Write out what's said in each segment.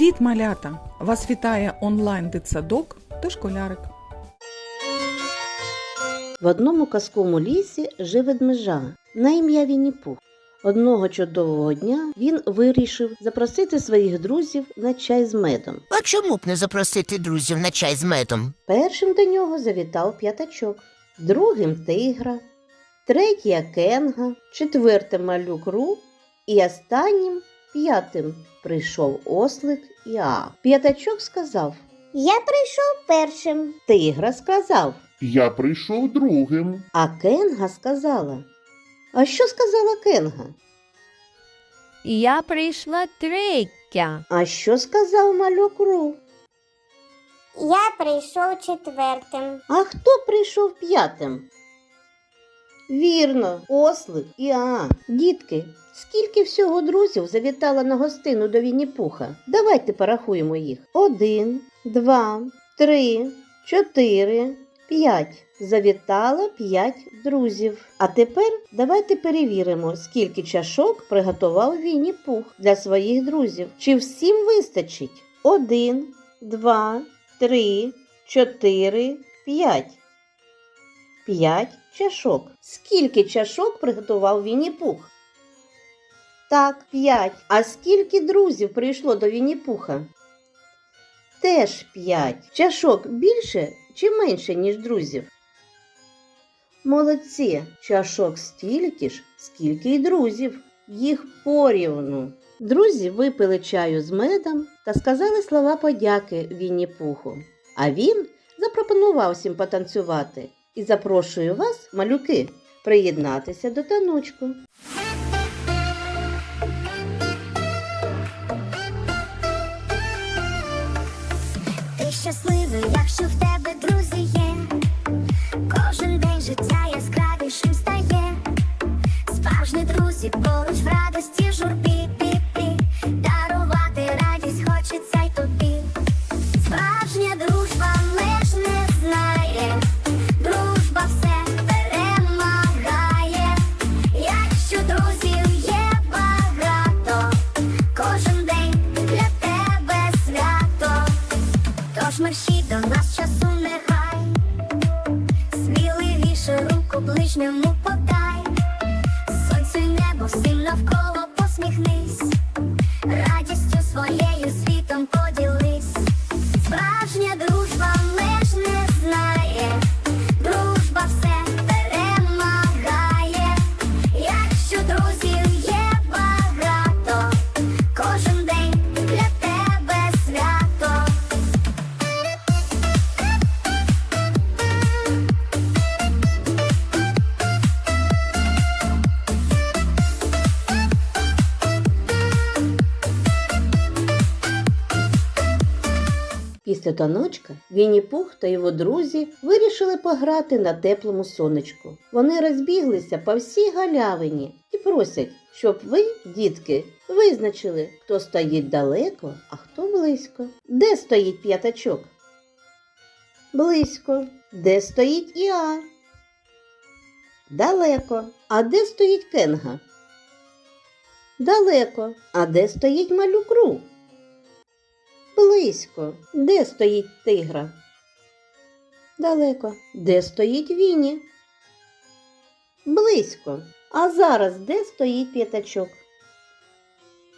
Привіт, малята! Вас вітає онлайн дитсадок та школярик. В одному казковому лісі жив ведмежа на ім'я Вінні-Пух. Одного чудового дня він вирішив запросити своїх друзів на чай з медом. А чому б не запросити друзів на чай з медом? Першим до нього завітав п'ятачок, другим тигра, третій кенга, четвертим малюк Ру і останнім п'ятим прийшов ослик Іа. П'ятачок сказав, Я прийшов першим. тигра сказав, Я прийшов другим. а кенга сказала. А що сказала кенга? Я прийшла третя. А що сказав малюк Ру? Я прийшов четвертим. А хто прийшов п'ятим? Вірно, ослик і а. Дітки, скільки всього друзів завітало на гостину до Вінні-Пуха? Давайте порахуємо їх. Один, два, три, чотири, п'ять. Завітало п'ять друзів. А тепер давайте перевіримо, скільки чашок приготував Вінні-Пух для своїх друзів. Чи всім вистачить? Один, два, три, чотири, п'ять. П'ять чашок. Скільки чашок приготував Вінні-Пух? Так, п'ять. А скільки друзів прийшло до Вінні-Пуха? Теж п'ять. Чашок більше чи менше, ніж друзів? Молодці, чашок стільки ж, скільки й друзів. Їх порівну. Друзі випили чаю з медом та сказали слова подяки Вінні-Пуху. А він запропонував всім потанцювати і запрошую вас, малюки, приєднатися до таночку. Ближньому подай, сонцю й небо всім навколо посміхнись, радістю своєю світом поділись. Після таночка Вінні-Пух та його друзі вирішили пограти на теплому сонечку. Вони розбіглися по всій галявині і просять, щоб ви, дітки, визначили, хто стоїть далеко, а хто близько. Де стоїть п'ятачок? Близько. Де стоїть Іа? Далеко. А де стоїть Кенга? Далеко. А де стоїть малюк Ру? Близько. Де стоїть тигра? Далеко. Де стоїть Віні? Близько. А зараз де стоїть п'ятачок?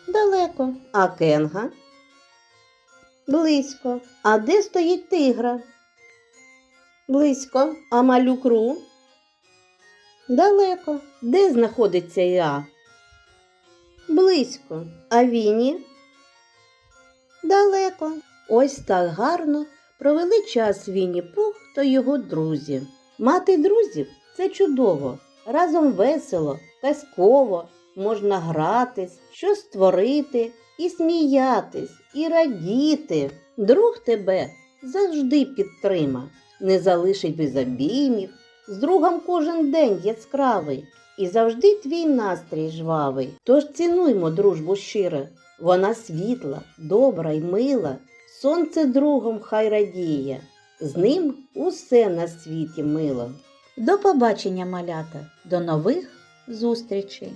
Далеко. А кенга? Близько. А де стоїть тигра? Близько. А малюк Ру? Далеко. Де знаходиться Іа? Близько. А Віні? Далеко. Ось так гарно провели час Вінні Пух та його друзі. Мати друзів це чудово. Разом весело, казково, можна гратись, щось створити, і сміятись, і радіти. Друг тебе завжди підтрима, не залишить без обіймів. З другом кожен день яскравий, і завжди твій настрій жвавий. Тож цінуймо дружбу щиро, вона світла, добра й мила, сонце другом хай радіє, з ним усе на світі мило. До побачення, малята, до нових зустрічей!